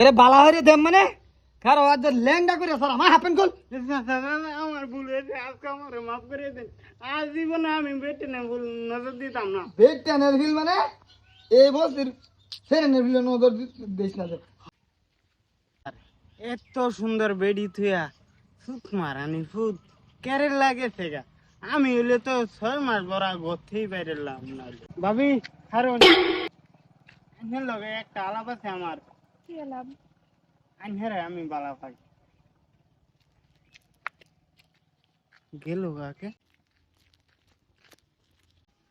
এরে বালা হয়ে দেম মানে? কারও আজ ল্যাংডা করে স্যার আমার হাফেন কল। আমার ভুল হয়েছে আজকে আমার মাফ করে দেন। আজ জীবনে আমি ভুল নজর দিতাম না। বেড টেনের ফিল মানে? এই বছর সেরেনের নজর দিস না। এত সুন্দর বেডি থুয়া সুত মারানি ফুট ক্যারে লাগে সেগা? আমি হইলে তো ছয় মাস বড়া গথেই বাইরেলাম না ভাবি হারো লগে একটা আলাপ আছে আমার। কি এলাম? আনহারে আমি বালা পাই গেল কাকে?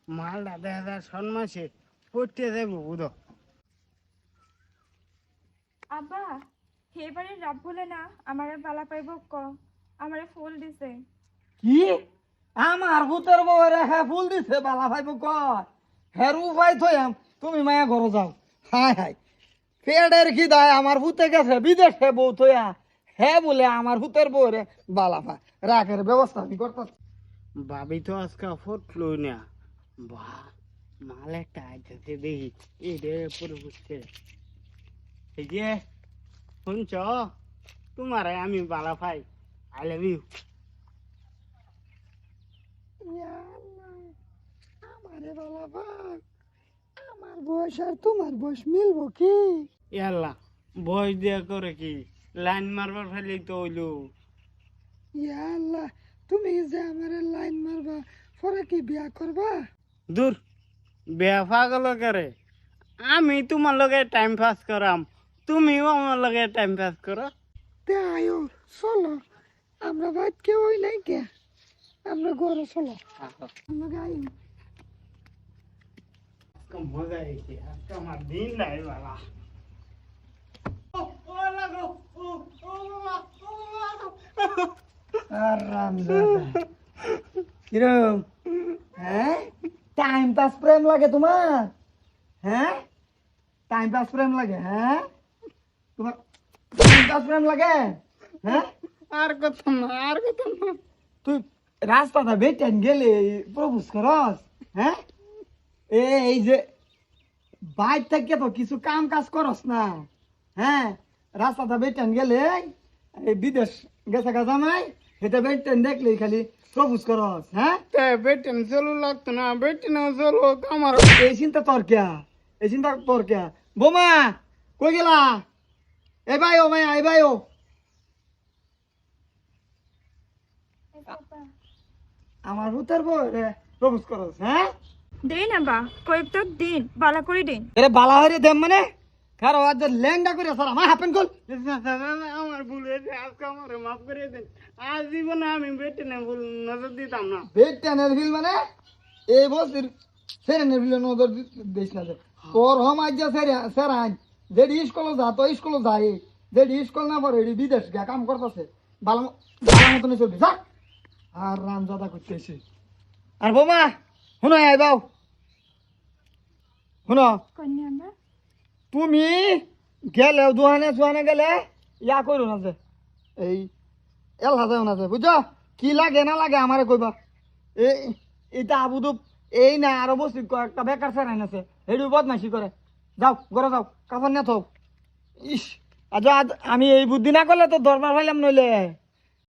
মালটা দেখা যায় সন মাসে পড়তে যাব বুধ। আব্বা এবারে রাব বলে না আমারে বালা পাইব ক। আমারে ফুল দিছে। কি? আমার ভূতের বউ রেখা ফুল দিছে বালা ভাইব কয়। হেরু ভাই থয়াম তুমি মায়া ঘর যাও। হাই হাই পেটের কি দায় আমার ভূতে গেছে বিদেশে বউ থয়া হে বলে আমার ভূতের বউ রে বালা ভাই রাখের ব্যবস্থা আমি করতেছি। ভাবি তো আজকে ফুটলো না। বাহ মাল একটা আইতেছে দেখি এই রে পুরো বুঝছে। এই যে শুনছ? তোমার আমি বালা ভাই আই লাভ ইউ আমারে বালা ভাই। আমার বয়স আর তোমার বয়স মিলবো কি? ইয়াল্লা বয়স দিয়া করে কি? লাইন মারবার ফেলি তো হইল। ইয়া আল্লাহ তুমি যে আমার লাইন মারবা পরে কি বিয়া করবা? দূর বেয়া পাগল করে। আমি তোমার লগে টাইম পাস করাম তুমিও আমার লগে টাইম পাস করো। তে আয়ো চলো। আমরা বাইত কেউ নাই কে? আমরা ঘরে চলো। আমরা গাই আজকে মজা হয়েছে আজকে আমার দিন নাই বাবা। কিরম? হ্যাঁ? টাইম পাস প্রেম লাগে তোমার? হ্যাঁ? টাইম পাস প্রেম লাগে হ্যাঁ? তোমার টাইম পাস প্রেম লাগে? হ্যাঁ? আর কত না আর কত না। তুই রাস্তাটা বেটেন গেলে প্রপোজ করস হ্যাঁ? এই যে বাইর থেকে তো কিছু কাম কাজ করস না হ্যাঁ? রাস্তাটা বেটেন গেলে এই বিদেশ গেছে গা জামাই এটা বেটেন দেখলে খালি প্রপোজ করস হ্যাঁ? তে বেটেন চলু লাগতো না বেটেন চলো আমার এই চিন্তা তোর কিয়া? এই চিন্তা তোর কিয়া? বোমা কই গেলা? এ ভাই ও মায়া এ ভাই ও আমার ভূতের বউ প্রপোজ করস হ্যাঁ? দিন আব্বা কয়েকটা দিন বালা করে দিন। বালা দেম মানে? কারও আজ ল্যাংডা করে স্যার আমার হাফেন আমার ভুল হয়েছে আজকে আমার মাফ করে দেন। আজ জীবনে আমি বেটেন ভুল নজর দিতাম না। মানে? এই বছর নজর দিস না যে। তোর হম আজ যা সেরে সেরান যেটি স্কুল যা তো স্কুল যায় স্কুল না পড়ে এটি বিদেশ গিয়া কাম করতেছে। ভালো ম- ভালো মতনই চলবি যা। আর রাম দাদা করতেছি। আর বোমা শুনো আই বাউ শুনো। তুমি গেলে দোহানে সোহানে গেলে ইয়া করো না যে এই এল হাজাও না যে বুঝছ? কি লাগে না লাগে আমারে কইবা। এই এটা আবুদুব এই না আরও বসি একটা বেকার ফেরাইন আছে হেডু বদমাইশি করে। যাও ঘরে যাও কাপড় নিয়ে থাও ইস আজ আজ আমি এই বুদ্ধি না করলে তো দরবার পাইলাম নইলে।